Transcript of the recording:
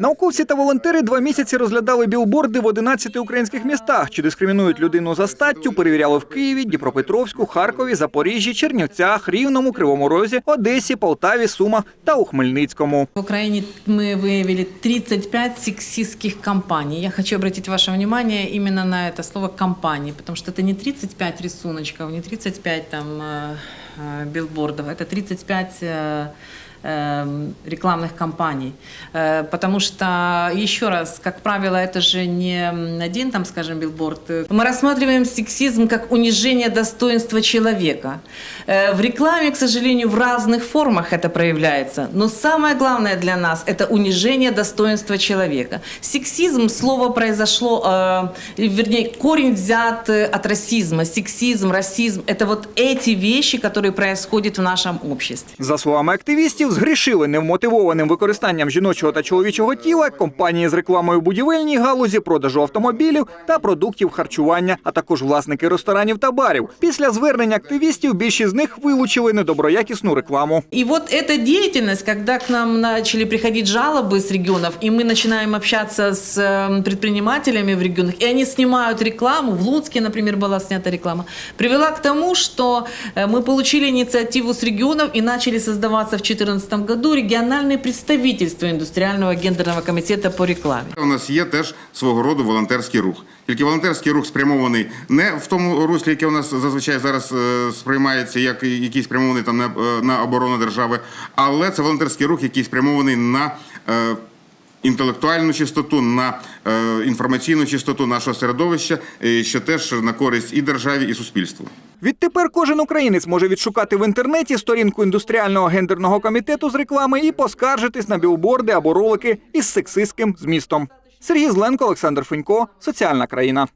Науковці та волонтери два місяці розглядали білборди в 11 українських містах. Чи дискримінують людину за статтю, перевіряли в Києві, Дніпропетровську, Харкові, Запоріжжі, Чернівцях, Рівному, Кривому Розі, Одесі, Полтаві, Сумах та у Хмельницькому. В Украине мы выявили 35 сексистских компаний. Я хочу обратить ваше внимание именно на это слово «компании», потому что это не 35 рисуночков, не 35 там э, э, билбордов, это 35 э, э, рекламных кампаний. Э, Потому что, еще раз, как правило, это же не один, там, скажем, билборд. Мы рассматриваем сексизм как унижение достоинства человека. Э, В рекламе, к сожалению, в разных формах это проявляется. Но самое главное для нас – это унижение достоинства человека. Сексизм, слово произошло, э, вернее, корень взят от расизма. Сексизм, расизм – это вот эти вещи, которые происходят в нашем обществе. За словами активістів, згрішили невмотивованим використанням жіночого та чоловічого тіла компанії з рекламою в будівельній галузі, продажу автомобілів та продуктів харчування, а також власники ресторанів та барів. Після звернення активістів більшість з них вилучили недоброякісну рекламу. И вот эта деятельность, когда к нам начали приходить жалобы с регионов, и мы начинаем общаться с э, предпринимателями в регионах, и они снимают рекламу, в Луцке, например, была снята реклама, привела к тому, что э, мы получили инициативу с регионов и начали создаваться в 2014 году региональные представительства индустриального гендерного комитета по рекламе. У нас є теж свого роду волонтерський рух. Тільки волонтерський рух спрямований не в тому руслі, яке у нас зазвичай зараз е, сприймається, як який спрямований там на, е, на оборону держави, але це волонтерський рух, який спрямований на е, інтелектуальну чистоту, на е, інформаційну чистоту нашого середовища, що теж на користь і державі, і суспільству. Відтепер кожен українець може відшукати в інтернеті сторінку індустріального гендерного комітету з реклами і поскаржитись на білборди або ролики із сексистським змістом. Сергій Зленко, Олександр Фенько, Соціальна країна.